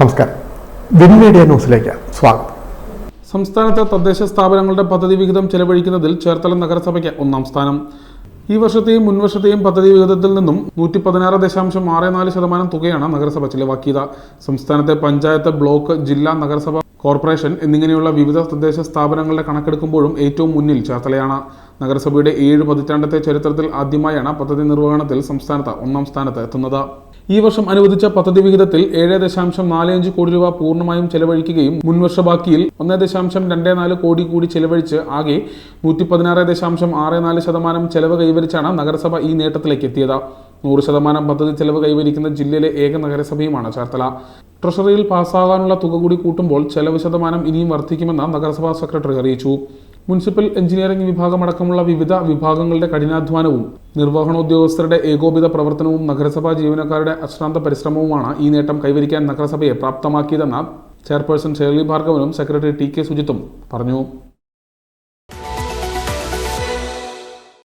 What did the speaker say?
നമസ്കാരം. Win media ന്യൂസിലേക്ക് സ്വാഗതം. സംസ്ഥാനത്തെ തദ്ദേശ സ്ഥാപനങ്ങളുടെ പദ്ധതി വിഹിതം ചെലവഴിക്കുന്നതിൽ ചേർത്തല നഗരസഭയ്ക്ക് ഒന്നാം സ്ഥാനം. ഈ വർഷത്തെയും മുൻവർഷത്തെയും പദ്ധതി വിഹിതത്തിൽ നിന്നും നൂറ്റി പതിനാറ് ദശാംശം ആറ് നാല് ശതമാനം തുകയാണ് നഗരസഭ ചിലവാക്കിയത്. സംസ്ഥാനത്തെ പഞ്ചായത്ത് ബ്ലോക്ക് ജില്ലാ നഗരസഭ കോർപ്പറേഷൻ എന്നിങ്ങനെയുള്ള വിവിധ തദ്ദേശ സ്ഥാപനങ്ങളുടെ കണക്കെടുക്കുമ്പോഴും ഏറ്റവും മുന്നിൽ ചേർത്തലയാണ്. നഗരസഭയുടെ ഏഴ് പതിറ്റാണ്ടത്തെ ചരിത്രത്തിൽ ആദ്യമായാണ് പദ്ധതി നിർവഹണത്തിൽ സംസ്ഥാനത്ത് ഒന്നാം സ്ഥാനത്ത് എത്തുന്നത്. ഈ വർഷം അനുവദിച്ച പദ്ധതി വിഹിതത്തിൽ ഏഴ് ദശാംശം നാല് അഞ്ച് കോടി രൂപ പൂർണമായും ചെലവഴിക്കുകയും മുൻവർഷ ബാക്കിയിൽ ഒന്ന് ദശാംശം രണ്ട് നാല് കോടി കൂടി ചെലവഴിച്ച് ആകെ നൂറ്റി പതിനാറ് ദശാംശം ആറ് നാല് ശതമാനം ചെലവ് കൈവരിച്ചാണ് നഗരസഭ ഈ നേട്ടത്തിലേക്ക് എത്തിയത്. നൂറ് ശതമാനം പദ്ധതി ചെലവ് കൈവരിക്കുന്ന ജില്ലയിലെ ഏക നഗരസഭയുമാണ് ചേർത്തല. ട്രഷറിയിൽ പാസ്സാകാനുള്ള തുക കൂടി കൂട്ടുമ്പോൾ ചെലവ് ശതമാനം ഇനിയും വർദ്ധിക്കുമെന്ന് നഗരസഭാ സെക്രട്ടറി അറിയിച്ചു. മുനിസിപ്പൽ എഞ്ചിനീയറിംഗ് വിഭാഗമടക്കമുള്ള വിവിധ വിഭാഗങ്ങളുടെ കഠിനാധ്വാനവും നിർവഹണോദ്യോഗസ്ഥരുടെ ഏകോപിത പ്രവർത്തനവും നഗരസഭാ ജീവനക്കാരുടെ അശ്രാന്ത പരിശ്രമവുമാണ് ഈ നേട്ടം കൈവരിക്കാൻ നഗരസഭയെ പ്രാപ്തമാക്കിയതെന്ന് ചെയർപേഴ്സൺ ഷേർലി ഭാർഗവനും സെക്രട്ടറി ടി കെ സുജിത്തും പറഞ്ഞു.